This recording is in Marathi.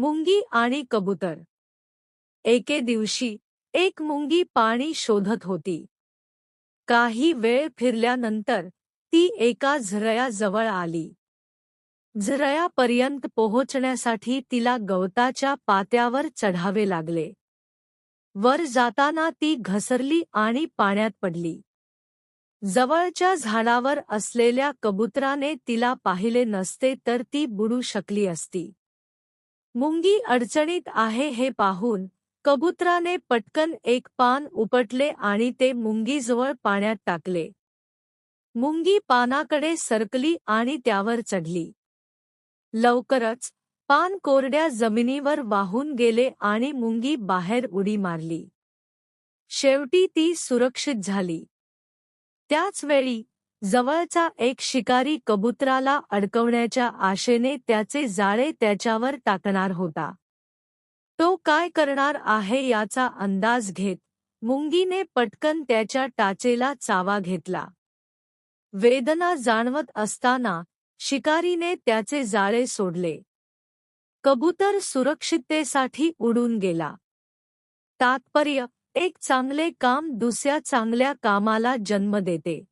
मुंगी आणि कबूतर. एके दिवशी एक मुंगी पाणी शोधत होती. काही वेळ फिरल्यानंतर ती एका झरयाजवळ आली. झरयापर्यंत पोहोचण्यासाठी तिला गवताच्या पात्यावर चढावे लागले. वर जाताना ती घसरली आणि पाण्यात पडली. जवळच्या झाडावर असलेल्या कबुतराने तिला पाहिले नसते तर ती बुडू शकली असती. मुंगी अडचणीत आहे हे पाहून कबुतराने पटकन एक पान उपटले आणि ते मुंगीजवळ पाण्यात टाकले. मुंगी पानाकडे सरकली आणि त्यावर चढली. लवकरच पान कोरड्या जमिनीवर वाहून गेले आणि मुंगी बाहेर उडी मारली. शेवटी ती सुरक्षित झाली. त्याच वेळी जवळचा एक शिकारी कबुतराला अडकवण्याच्या आशेने त्याचे जाळे त्याच्यावर टाकणार होता. तो काय करणार आहे याचा अंदाज घेत मुंगीने पटकन त्याच्या टाचेला चावा घेतला. वेदना जाणवत असताना शिकारीने त्याचे जाळे सोडले. कबूतर सुरक्षिततेसाठी उडून गेला. तात्पर्य एक चांगले काम दुसऱ्या चांगल्या कामाला जन्म देते.